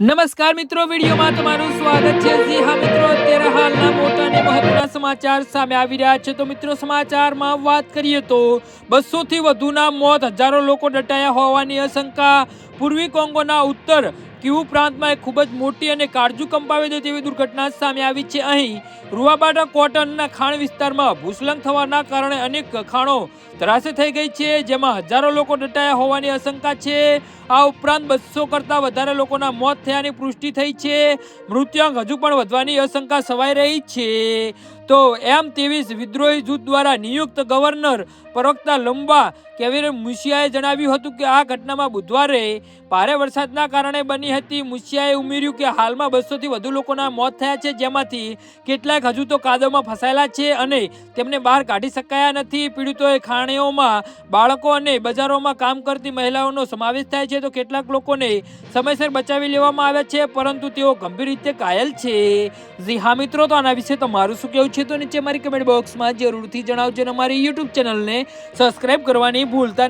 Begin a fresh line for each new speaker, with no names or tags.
નમસ્કાર મિત્રો, વિડીયોમાં તમારું સ્વાગત છે. જી હા મિત્રો, અત્યારે હાલના મોટા અને મહત્વના સમાચાર સામે આવી રહ્યા છે. તો મિત્રો, સમાચારમાં વાત કરીએ તો બસોથી વધુના મોત હજારો લોકો દટાયા હોવાની આશંકા. પૂર્વી કોંગોના ઉત્તર કિવુ પ્રાંતમાં એક ખૂબ જ મોટી અને કાળજુ કંપાવી દે તેવી દુર્ઘટના સામે આવી છે. અહીં રૂવાબાડા કોટનના ખાણ વિસ્તારમાં ભૂસ્ખલન થવાના કારણે અનેક ખાણો ત્રાસે થઈ ગઈ છે, જેમાં હજારો લોકો દટાયા હોવાની આશંકા છે. આ ઉપરાંત બસો કરતાં વધારે લોકોના મોત થયાની પુષ્ટિ થઈ છે. મૃત્યુઆંક હજુ પણ વધવાની આશંકા સવાઈ રહી છે. તો એમ ત્રેવીસ વિદ્રોહી જૂથ દ્વારા નિયુક્ત ગવર્નર પ્રવક્તા લંબા કેવીર મુશિયાએ જણાવ્યું હતું કે આ ઘટનામાં બુધવારે ભારે વરસાદના કારણે બની હતી. મુશિયાએ ઉમેર્યું કે હાલમાં બસોથી વધુ લોકોના મોત થયા છે. જેમાંથી કેટલાક હજુ તો કાદવમાં ફસાયેલા છે અને તેમને બહાર કાઢી શકાયા નથી. પીડિતોએ ખાણીઓમાં બાળકો અને બજારોમાં કામ કરતી મહિલાઓનો સમાવેશ થાય છે. તો કેટલાક લોકોને સમયસર બચાવી લેવામાં આવ્યા છે, પરંતુ તેઓ ગંભીર રીતે ઘાયલ છે. જી હા મિત્રો, તો આના વિશે તમારું શું કહેવું છે? તો નીચે મારી કમેન્ટ બોક્સમાં જરૂરથી જણાવજો અને અમારી યુટ્યુબ ચેનલને સબસ્ક્રાઈબ કરવાની ભૂલતા નહીં.